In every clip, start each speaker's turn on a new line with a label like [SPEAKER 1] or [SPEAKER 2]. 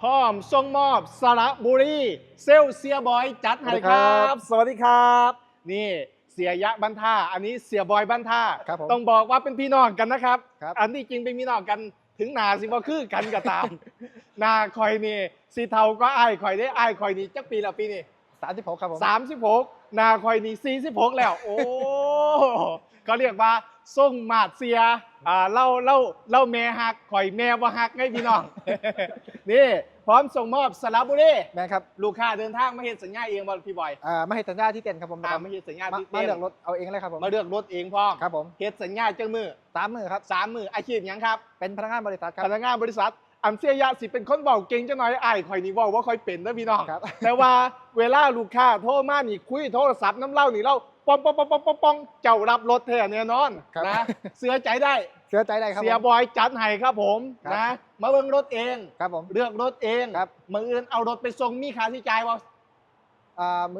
[SPEAKER 1] พร้อมส่งมอบสระบุรีเซลเซียบอยจัดให้ครับ สวัสดีครับ นี่เสียยะบันท่า อันนี้เสียบอยบันท่า
[SPEAKER 2] ครับผม
[SPEAKER 1] ต้องบอกว่าเป็นพี่น้องกันนะครับ
[SPEAKER 2] ครับ
[SPEAKER 1] อันที่จริงเป็นพี่น้องกันถึงหนาสิบ่คือกันก็ตามหนาคอยนี่สีเทาก็อ้ายคอยได้อ้ายคอยนี่จักปีละปีนี่
[SPEAKER 2] สามสิบหกครับผม
[SPEAKER 1] สามสิบหกนาคอยนี่สี่สิบหกแล้ว โอ้ ก็เรียกว่าส่งมาดเสียอ่าเล่าเล่าเล่าแม่หักข่อยแม่ว่าหักไงพี่น้อง นี่พร้อมส่งมอบสระบุรี
[SPEAKER 2] แม่ครับ
[SPEAKER 1] ลูกค้าเดินทางมาเห็นสัญญาเองบอลพี่บอย
[SPEAKER 2] อ่าไม่ให้สัญญาที่เต้นครับผม
[SPEAKER 1] ตามมาเห็นสัญญา
[SPEAKER 2] มา
[SPEAKER 1] ที่
[SPEAKER 2] มา
[SPEAKER 1] เต้น
[SPEAKER 2] เลือกรถเอาเองเลยครับผม
[SPEAKER 1] มาเลือกรถเองพร้อม
[SPEAKER 2] ครับผม
[SPEAKER 1] เฮ็ดสัญญาเจ้ามือ
[SPEAKER 2] สามมือครับ
[SPEAKER 1] สามมืออาชีพหยังครับ
[SPEAKER 2] เป็นพนักงานบริษัทครับ
[SPEAKER 1] พนักงานบริษัทอันเสียยะสิเป็นคนเบาเก่งจังหน่อยอ้ายข่อยนี่เว่าว่าข่อยเป็นนะพี่น้อง
[SPEAKER 2] ครับ
[SPEAKER 1] แต่ว่าเวลาลูกค้าโทรมานี่คุยโทรศัพท์น้ำเล่านี่เล่า ปองปองปองปองปองปองเจ้ารับรถแท้แน่นอน
[SPEAKER 2] ครับ
[SPEAKER 1] นะเสือใจได้
[SPEAKER 2] เชื่อใจได้ครับ
[SPEAKER 1] เสีย
[SPEAKER 2] ผม
[SPEAKER 1] บอยจัดให้ครับผม
[SPEAKER 2] ครับ
[SPEAKER 1] นะมาเบิ่งรถเอง
[SPEAKER 2] ครับผม
[SPEAKER 1] เลือกรถเอง
[SPEAKER 2] ครับ
[SPEAKER 1] มืออื่นเอารถไปส่งมีค่าใช้จ่ายว่า
[SPEAKER 2] อ่ามือ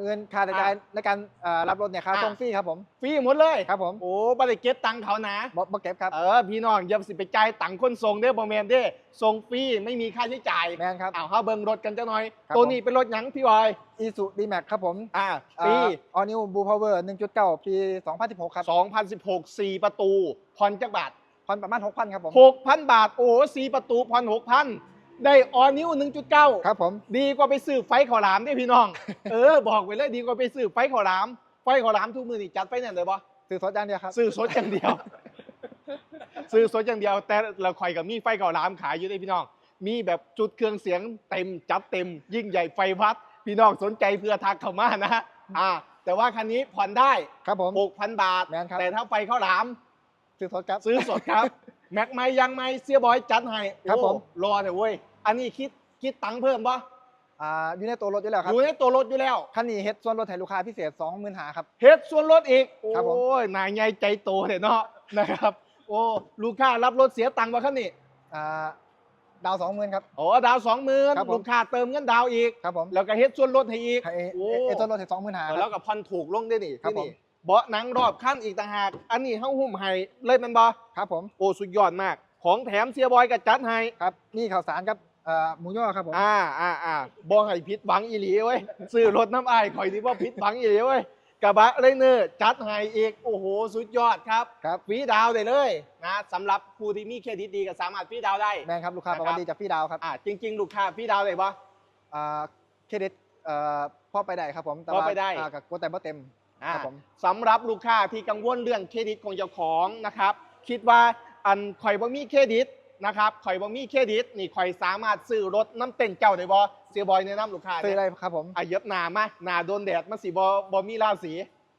[SPEAKER 2] เงินค่าใช้จ่ายในการอ่ารับรถเนี่ยค่า
[SPEAKER 1] อะ
[SPEAKER 2] ส่งฟรีครับผม
[SPEAKER 1] ฟรีหมดเลย
[SPEAKER 2] ครับผม
[SPEAKER 1] โอ้บัได้เก็บตังค์เขานะ
[SPEAKER 2] บ่บ่เก็บครับ
[SPEAKER 1] เออพี่น้องอย่าสิไปจ่ายตังค์คนส่งเด้อบ่แม่นเด้ส่งฟรีไม่มีค่าใช้จ่าย
[SPEAKER 2] แมนครับ
[SPEAKER 1] เอาเฮาเบิ่งรถกันจังหน่อย
[SPEAKER 2] ครับ
[SPEAKER 1] ตัว
[SPEAKER 2] ผม
[SPEAKER 1] นี้เป็นรถหยังพี่บอย
[SPEAKER 2] อีซูดีแม็กครับผม
[SPEAKER 1] อ่าปี
[SPEAKER 2] ออนิวบูพาวเวอร์1.9ปี2016ครับ
[SPEAKER 1] 2016 4ประตูผ่อนจักบาท
[SPEAKER 2] ผ่อนประมาณ6,000ครับผม
[SPEAKER 1] 6,000บาทโอ้สีประตูผ่อน6,000 ได้ออนิว1.9
[SPEAKER 2] ครับผม
[SPEAKER 1] ดีกว่าไปซื้อไฟขาวหลามเด้พี่น้อง เออบอกไว้เลยดีกว่าไปซื้อไฟขาวหลาม ไฟขาวหลามทุกมือนี่จัดไฟแน่นเลยบ่
[SPEAKER 2] ซื้อสดอย่างเดียวครับ
[SPEAKER 1] ซื้อสดอย่างเดียวซื้อสดอย่างเดียว แต่เราคอยกับมีไฟขาวหลามขายอยู่เด้พี่น้อง มีแบบจุดเครื่องเสียงเต็มจัดเต็ม ยิ่งใหญ่ไฟวัด พี่น้องสนใจเพื่อทักเข้ามานะฮะอ่าแต่ว่าคันนี้ผ่อนได้
[SPEAKER 2] ครับผม
[SPEAKER 1] 6,000บาท
[SPEAKER 2] แม่นครับ
[SPEAKER 1] แต่ถ้าไฟข้าวหลาม
[SPEAKER 2] ซื้อสดครับ
[SPEAKER 1] ซื้อสดครับ แม็กไม่ยังไม่เสียบอยจัดให้
[SPEAKER 2] ครับ
[SPEAKER 1] โอ้
[SPEAKER 2] ผม
[SPEAKER 1] รอเถอะเว้ย อันนี้คิดคิดตังค์เพิ่มปะ
[SPEAKER 2] อ่าอยู่ในตัวรถอยู่แล้วค
[SPEAKER 1] อ
[SPEAKER 2] รับ
[SPEAKER 1] ยู่ในตัวรถอยู่แล้ว
[SPEAKER 2] คันนี้เฮ็ดส่วนลดให้ลูกค้าพิเศษ20,000หาครับ
[SPEAKER 1] เฮ็ดส่วนลดอีก
[SPEAKER 2] ครับผม
[SPEAKER 1] โอ้ยนายใหญ่ใจโตเถอะเนาะนะครับ โอ้ลูกค้ารับรถเสียตังค์มาครับนี่
[SPEAKER 2] อ่าดาว20,000ครับ
[SPEAKER 1] โอ้ดาวสองหมื่น
[SPEAKER 2] ครับผม
[SPEAKER 1] ลูกค้าเติมเงินดาวอีก
[SPEAKER 2] ครับผม
[SPEAKER 1] แล้วก็เฮ็ดส่วนลดให้อีก
[SPEAKER 2] ให้
[SPEAKER 1] โอ้
[SPEAKER 2] เอส่วนลดให้20,000หาค
[SPEAKER 1] แล้
[SPEAKER 2] รั
[SPEAKER 1] ว
[SPEAKER 2] บ
[SPEAKER 1] ก็ผ่อนถูกลงได้นี่
[SPEAKER 2] ครับ
[SPEAKER 1] ที่นี่
[SPEAKER 2] ผม
[SPEAKER 1] เบาะหนังรอบขั้นอีกต่างหาก อันนี้เฮาหุ้มให้เลยแมันบ่
[SPEAKER 2] ครับผม
[SPEAKER 1] โอ้สุดยอดมาก ของแถมเสียบอยก็จัดให้
[SPEAKER 2] ครับ นี่ข่าวสารครับเอ่อหมูย่อครับผม
[SPEAKER 1] อ่าอ่าอ่าบอให้ผิดหวังอีหลีเว้ยซื้อรถน้ำอายข่อยนี่ว่าผิดหวังอีหลีเว้ยกระบะเลยเนอร์จัดให้อีก โอ้โห สุดยอดครับ
[SPEAKER 2] ครับ
[SPEAKER 1] ฟรีดาวน์ได้เลยนะสำหรับผู้ที่มีเครดิตดีก็สามารถฟรีดาวน์ได้
[SPEAKER 2] แมนครับลูกค้า
[SPEAKER 1] นะครับ
[SPEAKER 2] ประวัติดีจากพี่ดาวครับ
[SPEAKER 1] อ่าจริง ๆ ลูกค้าฟรีดาวน์ได้ปะ
[SPEAKER 2] อ่าเครดิตเอ่อพอไปได้ครับผมแต่
[SPEAKER 1] พอ
[SPEAKER 2] ว่า
[SPEAKER 1] ไปได้
[SPEAKER 2] อ่ากับกดแต่บ่เต็ม
[SPEAKER 1] อ่า
[SPEAKER 2] ครับผม
[SPEAKER 1] สำหรับลูกค้าที่กังวลเรื่องเครดิตของเจ้าของนะครับ คิดว่าอันข่อยบ่มีเครดิตนะครับข่อยบ่มีเครดิตนี่ข่อยสามารถซื้อรถน้ำเต้นเจ้าได้บ่เสียบอยแนะนำลูกค้า
[SPEAKER 2] ซื้อ
[SPEAKER 1] เนี่ย
[SPEAKER 2] ได้ครับผม
[SPEAKER 1] อะเย็บหนามาหนาโดนแดดมันสีบอบอมีราศี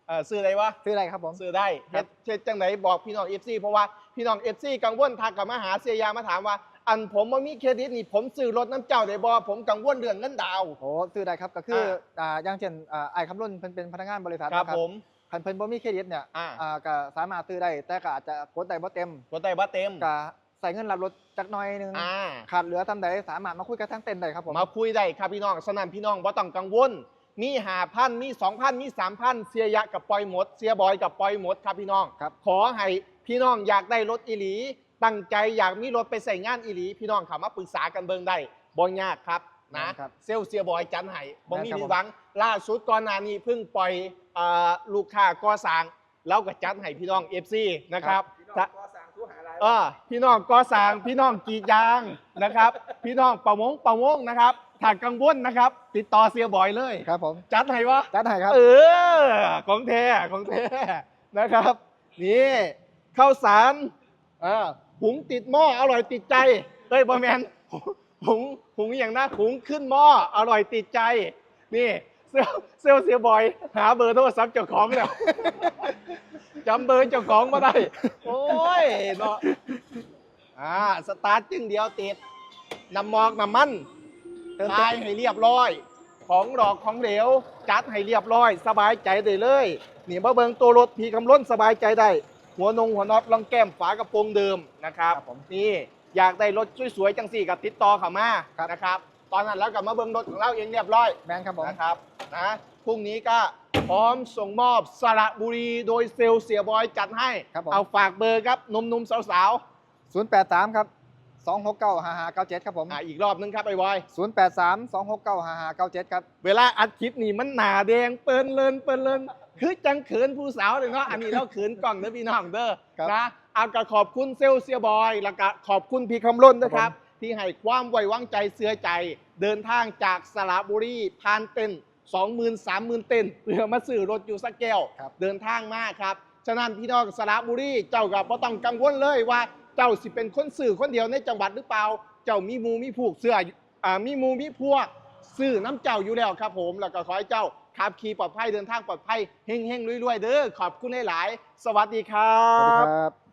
[SPEAKER 1] เออซื้ออะไรวะ
[SPEAKER 2] ซื้อได้ครับผม
[SPEAKER 1] ซื้อได้
[SPEAKER 2] ครั
[SPEAKER 1] เฮ็
[SPEAKER 2] บ
[SPEAKER 1] ดเฮ็ดจังไหนบอกพี่น้องเอฟซีเพราะว่าพี่น้องเอฟซีกังวลทักกลับมาหาเสียยามาถามว่า อันผมบ่มีเครดิตนี่ผมซื้อรถน้ำเจ้าได้บ่ผมกังวลเรื่องเงินดาวน์
[SPEAKER 2] โอ้ซื้อได้ครับก็คืออ่าอย่างเช่นอ่าไอ้คำรุ่นเพิ่นเป็นพนักงานบริษัท
[SPEAKER 1] ครับ
[SPEAKER 2] นะ
[SPEAKER 1] ผม
[SPEAKER 2] คันเพิ่นบ่มีเครดิตเนี่ย
[SPEAKER 1] อ่า
[SPEAKER 2] อ่าก็สามารถซื้อได้แต่ก็อาจจะกดได้บ่เต็ม
[SPEAKER 1] รถได้บ่เต็ม
[SPEAKER 2] ก็ใส่เงินรับรถจักหน่อยหนึง
[SPEAKER 1] อ่า
[SPEAKER 2] ขาดเหลือทำใดสามารถมาคุยกับทั้งเต็นท์ได้ครับผม
[SPEAKER 1] มาคุยได้ครับพี่น้องสนั่นพี่น้องบ่ต้องกังวล มีหาพันมีสองพันมีสามพันเสียยะกับปล่อยหมด เสียบอยกับปล่อยหมดครับพี่น้อง
[SPEAKER 2] ครับ
[SPEAKER 1] ขอให้พี่น้องอยากได้รถอีหลี ตั้งใจอยากมีรถไปใส่งานอีหลี พี่น้องเข้ามาปรึกษากันเบิ่งได้บ่ยากครับนะครับเซลลเสียบอยจันไห้บ่มี
[SPEAKER 2] ครับ
[SPEAKER 1] ผิ
[SPEAKER 2] ผ
[SPEAKER 1] ด
[SPEAKER 2] ม
[SPEAKER 1] หวัง ล่าสุดก่อนหน้านี้เพิ่งปล่อยเอ่อลูกค้าก่อสร้างแล้วก็จัดให้พี่น้อง FC นะครับถ้าเออพี่น้องก่อสร้างพี่น้องกรีดยางนะครับ พี่น้องประมงประมงนะครับถ้ากังวลนะครับ ติดต่อเสียบอยเลย
[SPEAKER 2] ครับผม
[SPEAKER 1] จัดให้วะ
[SPEAKER 2] จัดให้ครับ
[SPEAKER 1] เออ ของแท้ของแท้นะครับ นี่ข้าวสารเออ หุงติดหม้ออร่อยติดใจเอ้ยบอแมนหุงหุงอย่างนะหุงขึ้นหม้ออร่อยติดใจ นี่เซลเซลเสียบอย หาเบอร์โทรศัพท์เจ้าของแล้วจำเบอร์เจ้าของมาได้ โอ้ยเนาะอ่าสตาร์ทจึงเดียวติดนำหมอกนำมัน
[SPEAKER 2] ตา
[SPEAKER 1] ยให้เรียบร้อย ของหลอกของเหลว จัดให้เรียบร้อย สบายใจได้เลย นี่มาเบิงตัวรถพีคำล้นสบายใจได้ หัวนงหัวน็อตลองแก้มฝากระโปรงเดิมนะครับ
[SPEAKER 2] ครับผม
[SPEAKER 1] นี่อยากได้รถสวยๆจังสี่กับติดต่อเข้ามา
[SPEAKER 2] ครับ
[SPEAKER 1] นะครับ ตอนนั้นแล้วกับมาเบิงรถของเราเองเรียบร้อย
[SPEAKER 2] แมนครับผม
[SPEAKER 1] นะครับนะพรุ่งนี้ก็พร้อมส่งมอบสระบุรีโดยเซลลเสียบอยจัดให้
[SPEAKER 2] ครับผม
[SPEAKER 1] เอาฝากเบอร์ครับหนุ่มๆสาว
[SPEAKER 2] 083ครับ269 5597ครับผม
[SPEAKER 1] อ่าอีกรอบนึงครับไอ้บอย
[SPEAKER 2] 083 269 5597ครับ
[SPEAKER 1] เวลาอัดคลิปนี่มันหนาแดงเปินเลินเปินเลิน คือจังเขินผู้สาวเลยเนาะอันนี้เราเขินกล่องเด้อพี่น้องเด้อ
[SPEAKER 2] ครับ
[SPEAKER 1] นะเอาก็ขอบคุณเซลลเซียบอยแล้วก็ขอบคุณพี่คำล้นนะค
[SPEAKER 2] ครั
[SPEAKER 1] รับ
[SPEAKER 2] บ
[SPEAKER 1] ที่ให้ความไว้วางใจเสือใจ เดินทางจากสระบุรีผ่านเต้นสองหมื่นสามหมื่นเต้นเพื่อมาซื้อรถอยู่สักแก้ว
[SPEAKER 2] ครับ
[SPEAKER 1] เดินทางมากครับ ฉะนั้นพี่น้องสระบุรีเจ้ากับบ่ต้องกังวลเลยว่าเจ้าสิเป็นคนสื่อคนเดียวในจังหวัดหรือเปล่า เจ้ามีหมูมีผูกเสื้ออ่ามีหมูมีพวกสื่อน้ำเจ้าอยู่แล้วครับผม แล้วก็ขอให้เจ้า ขับขี่ปลอดภัยเดินทางปลอดภัยเฮงเฮงๆรวยๆเด้อขอบคุณหลายๆสวัสดีครั
[SPEAKER 2] สวัสดีครับ